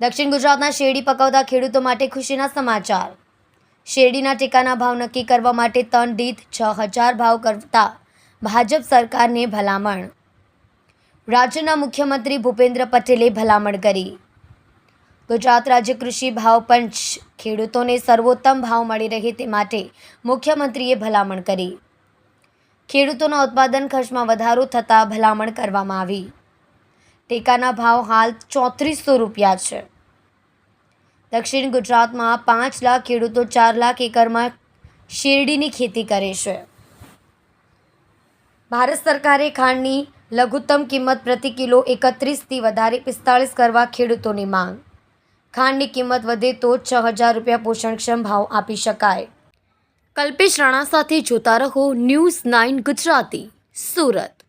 દક્ષિણ ગુજરાતના શેરડી પકવતા ખેડૂતો માટે ખુશીના સમાચાર. શેરડીના ટેકાના ભાવ નક્કી કરવા માટે ટન દીઠ છ હજાર ભાવ કરતા ભાજપ સરકારને ભલામણ. રાજ્યના મુખ્યમંત્રી ભૂપેન્દ્ર પટેલે ભલામણ કરી. ગુજરાત રાજ્ય કૃષિ ભાવ પંચ. ખેડૂતોને સર્વોત્તમ ભાવ મળી રહે તે માટે મુખ્યમંત્રીએ ભલામણ કરી. ખેડૂતોના ઉત્પાદન ખર્ચમાં વધારો થતાં ભલામણ કરવામાં આવી. ટેકાના ભાવ હાલ ચોત્રીસો રૂપિયા છે. દક્ષિણ ગુજરાતમાં પાંચ લાખ ખેડૂતો ચાર લાખ એકરમાં શેરડીની ખેતી કરે છે. ભારત સરકારે ખાંડની લઘુત્તમ કિંમત પ્રતિ કિલો એકત્રીસથી વધારે પિસ્તાળીસ કરવા ખેડૂતોની માંગ. ખાંડની કિંમત વધે તો છ હજાર રૂપિયા પોષણક્ષમ ભાવ આપી શકાય. કલ્પેશ રાણા સાથે જોતા રહો ન્યૂઝ નાઇન ગુજરાતી, સુરત.